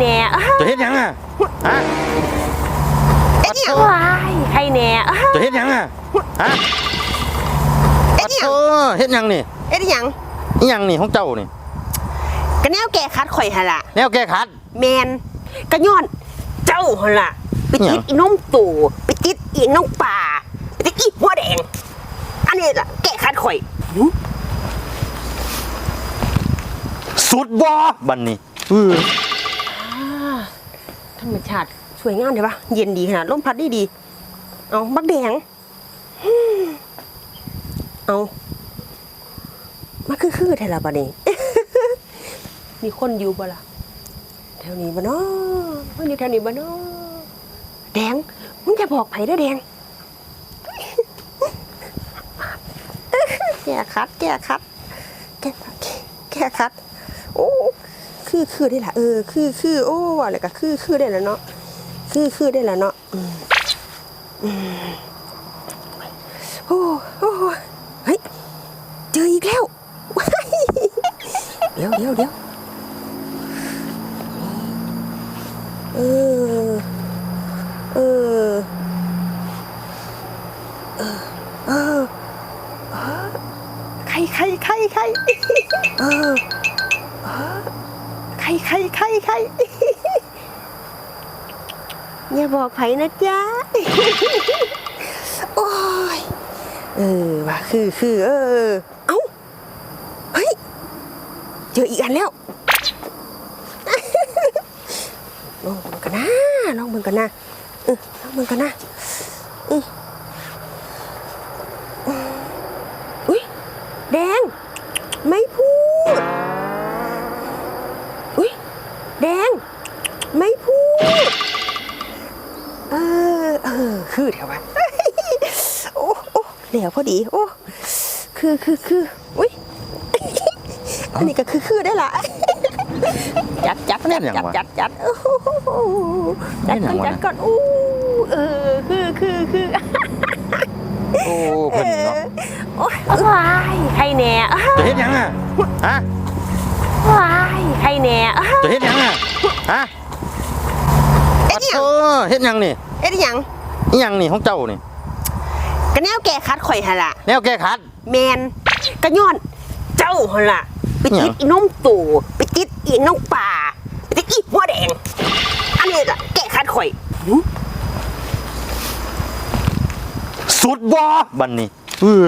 แน่จะเฮ็ดหยังอะฮะเอ็ดหยังว้ายใครแน่จะเฮ็ดหยังอะฮะเอ็ดหยังโอ้เฮ็ดหยังนี่เอ็ดหยังอีหยังนี่ของเจ้านี่ก็แนวแก่คัดข่อยหั่นล่ะแนวแก้ขัดแมนก็ย้อนเจ้าหั่นล่ะไปติดหยังอีน้มตู่ไปติดอีน้องป่าไปติดอีหัวแดงอันนี้ล่ะแก่คัดข่อยหึสุดบ่บัดนี้เออ ธรรมชาติสวยงามเลยปะเย็นดีขนาดลมพัดดีดี เอาบักแดง เอามาคือคือแท้ละปะนี่มีคนอยู่บ่ล่ะแถวนี้บ่เนาะมันอยู่แถวนี้บ่เนาะแดงมึงจะบอกไผเด้แดงแก่คัดแก่คัดแก่คัดแก่คัดโอ้ คือคือได้ละเออคือคือโอ้อะไรก็คือคือได้แล้วเนาะคือคือได้แล้วเนาะอืโอ้โอ้เฮ้ยเจออีกแล้วเดี๋ยวเดี๋ยวเดี๋ยวเออเออเออใครใครใครใครเออ ใครใครใครใครอย่าบอกไผนะจ๊ะ โอ้ย เออว่าคือคือเออ เอ้า เฮ้ย เจออีกอันแล้วลองมึงกันนะลองมึงกันนะเออลองมึงกันนะอออุ้ แดง ไม่พูด เออ เออ คือแถววะโอ้โอ้เดี๋ยวพอดี โอ้ คือคือคืออุ้ยอันนี้ก็คือคือได้ละจัดจัดจัดจัดจัดจัดโอ้โหจัดก่อนจัดก่อนอู้เออคือคือคือโอ้เพิ่นเนาะโอ้ยว้ายใครแน่จะเฮ็ดหยังอะฮะว้าย ใครแน่จะเฮ็ดหยังอะฮะเอ็ดหยังโอ้เฮ็ดหยังนี่เอ็ดหยังอีหยังนี่ของเจ้านี่ ก็แนวแก่คัดข่อยหั่นล่ะแนวแก้ขัด แมนก็ย้อนเจ้าหั่นล่ะไปติดหยังอีน้มตู่ไปติดอีน้องป่าไปติดอีหัวแดง อันนี้ล่ะแก่คัดข่อยหึสุดบ่บัดนี้เออ